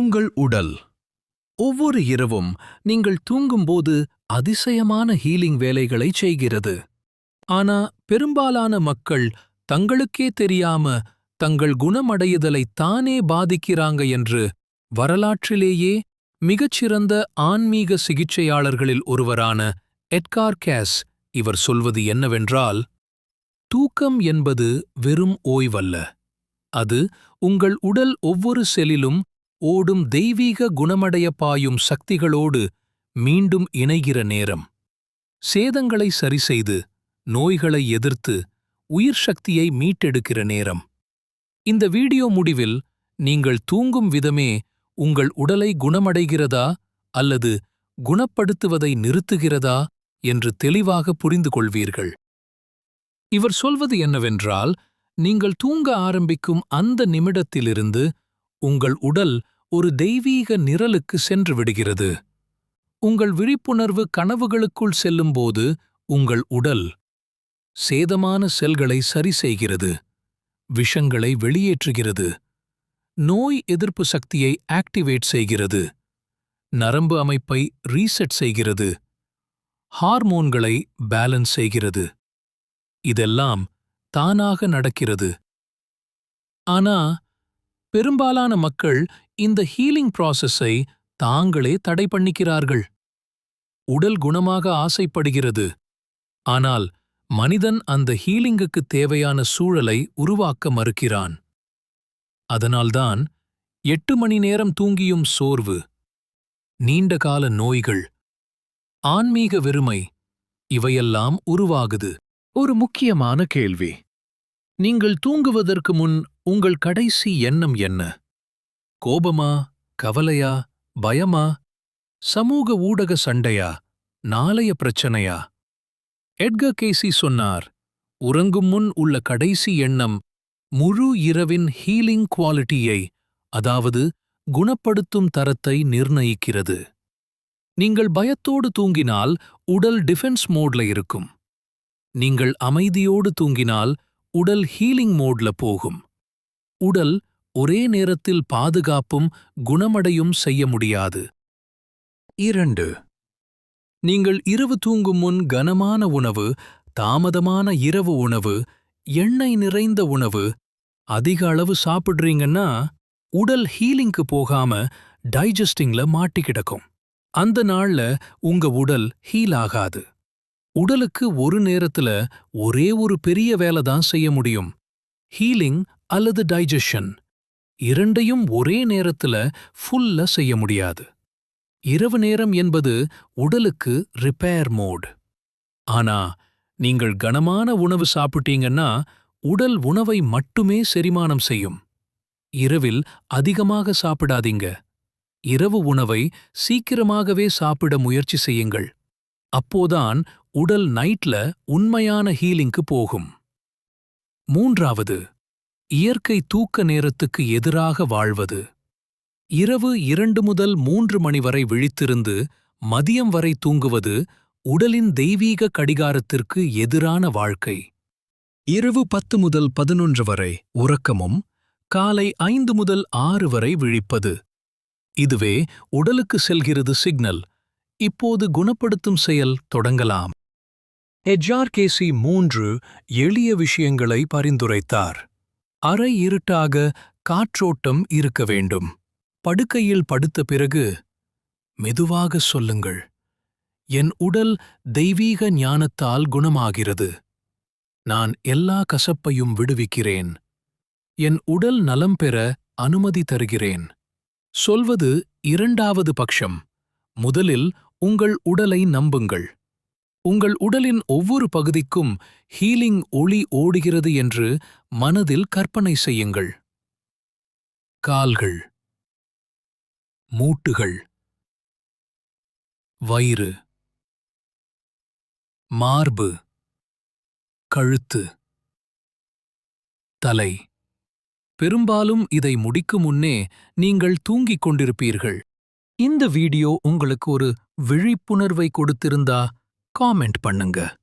உங்கள் உடல். ஒவ்வொரு இரவும் நீங்கள் தூங்கும்போது அதிசயமான ஹீலிங் வேலைகளை செய்கிறது. ஆனா பெரும்பாலான மக்கள் தங்களுக்கே தெரியாம தங்கள் குணமடையுதலை தானே பாதிக்கிறாங்க என்று வரலாற்றிலேயே மிகச்சிறந்த ஆன்மீக சிகிச்சையாளர்களில் ஒருவரான எட்கார் கேஸ் இவர் சொல்வது என்னவென்றால் தூக்கம் என்பது வெறும் ஓய்வல்ல. அது உங்கள் உடல் ஒவ்வொரு செல்லிலும் ஓடும் தெய்வீக குணமடைய பாயும் சக்திகளோடு மீண்டும் இணைகிற நேரம். சேதங்களை சரிசெய்து நோய்களை எதிர்த்து உயிர் சக்தியை மீட்டெடுக்கிற நேரம். இந்த வீடியோ முடிவில் நீங்கள் தூங்கும் விதமே உங்கள் உடலை குணமடைகிறதா அல்லது குணப்படுத்துவதை நிறுத்துகிறதா என்று தெளிவாக புரிந்து கொள்வீர்கள் இவர் சொல்வது என்னவென்றால் நீங்கள் தூங்க ஆரம்பிக்கும் அந்த நிமிடத்திலிருந்து உங்கள் உடல் ஒரு தெய்வீக நிரலுக்கு சென்று விடுகிறது. உங்கள் விழிப்புணர்வு கனவுகளுக்குள் செல்லும்போது உங்கள் உடல் சேதமான செல்களை சரி செய்கிறது. விஷங்களை வெளியேற்றுகிறது. நோய் எதிர்ப்பு சக்தியை ஆக்டிவேட் செய்கிறது. நரம்பு அமைப்பை ரீசெட் செய்கிறது. ஹார்மோன்களை பேலன்ஸ் செய்கிறது. இதெல்லாம் தானாக நடக்கிறது. ஆனா பெரும்பாலான மக்கள் இந்த ஹீலிங் ப்ராசஸை தாங்களே தடை பண்ணிக்கிறார்கள். உடல் குணமாக ஆசைப்படுகிறது. ஆனால் மனிதன் அந்த ஹீலிங்குக்கு தேவையான சூழலை உருவாக்க மறுக்கிறான். அதனால்தான் எட்டு மணி நேரம் தூங்கியும் சோர்வு நீண்டகால நோய்கள் ஆன்மீக வெறுமை இவையெல்லாம் உருவாகுது. ஒரு முக்கியமான கேள்வி. நீங்கள் தூங்குவதற்கு முன் உங்கள் கடைசி எண்ணம் என்ன? கோபமா கவலையா பயமா? சமூக ஊடக சண்டையா நாளைய பிரச்சனையா? எட்கர் கேசி சொன்னார் உறங்கும் முன் உள்ள கடைசி எண்ணம் முழு இரவின் ஹீலிங் குவாலிட்டியை அதாவது குணப்படுத்தும் தரத்தை நிர்ணயிக்கிறது. நீங்கள் பயத்தோடு தூங்கினால் உடல் டிஃபென்ஸ் மோட்ல இருக்கும். நீங்கள் அமைதியோடு தூங்கினால் உடல் ஹீலிங் மோட்ல போகும். உடல் ஒரே நேரத்தில் பாதுகாப்பும் குணமடையும் செய்ய முடியாது. இரண்டு. நீங்கள் இரவு தூங்கும் முன் கனமான உணவு தாமதமான இரவு உணவு எண்ணெய் நிறைந்த உணவு அதிக அளவு சாப்பிடுறீங்கன்னா உடல் ஹீலிங்க்கு போகாம டைஜஸ்டிங்ல மாட்டி கிடக்கும். அந்த நாள்ல உங்க உடல் ஹீல் ஆகாது. உடலுக்கு ஒரு நேரத்துல ஒரே ஒரு பெரிய வேலை தான் செய்ய முடியும். ஹீலிங் அல்லது டைஜஷன். இரண்டையும் ஒரே நேரத்துல ஃபுல்ல செய்ய முடியாது. இரவு நேரம் என்பது உடலுக்கு ரிப்பேர் மோட் ஆனா நீங்கள் கனமான உணவு சாப்பிட்டீங்கன்னா உடல் உணவை மட்டுமே செரிமானம் செய்யும். இரவில் அதிகமாக சாப்பிடாதீங்க. இரவு உணவை சீக்கிரமாகவே சாப்பிட முயற்சி செய்யுங்கள். அப்போதான் உடல் நைட்ல உண்மையான ஹீலிங்க்கு போகும். மூன்றாவது இயற்கை தூக்க நேரத்துக்கு எதிராக வாழ்வது. இரவு இரண்டு முதல் மூன்று மணி வரை விழித்திருந்து மதியம் வரை தூங்குவது உடலின் தெய்வீக கடிகாரத்திற்கு எதிரான வாழ்க்கை. இரவு பத்து முதல் பதினொன்று வரை உறக்கமும் காலை ஐந்து முதல் ஆறு வரை விழிப்பது. இதுவே உடலுக்கு செல்கிறது சிக்னல். இப்போது குணப்படுத்தும் செயல் தொடங்கலாம். எஜ்ஆர்கேசி மூன்று எளிய விஷயங்களை பரிந்துரைத்தார். அறை இருட்டாக காற்றோட்டம் இருக்க வேண்டும். படுக்கையில் படுத்த பிறகு மெதுவாக சொல்லுங்கள். என் உடல் தெய்வீக ஞானத்தால் குணமாகிறது. நான் எல்லா கசப்பையும் விடுவிக்கிறேன். என் உடல் நலம் பெற அனுமதி தருகிறேன். சொல்வது இரண்டாவது பட்சம். முதலில் உங்கள் உடலை நம்புங்கள். உங்கள் உடலின் ஒவ்வொரு பகுதிக்கும் ஹீலிங் ஒளி ஓடுகிறது என்று மனதில் கற்பனை செய்யுங்கள். கால்கள். மூட்டுகள். வயிறு. மார்பு. கழுத்து. தலை. பெரும்பாலும் இதை முடிக்கும் முன்னே நீங்கள் தூங்கிக் கொண்டிருப்பீர்கள். இந்த வீடியோ உங்களுக்கு ஒரு விழிப்புணர்வை கொடுத்திருந்தா காமெண்ட் பண்ணுங்க.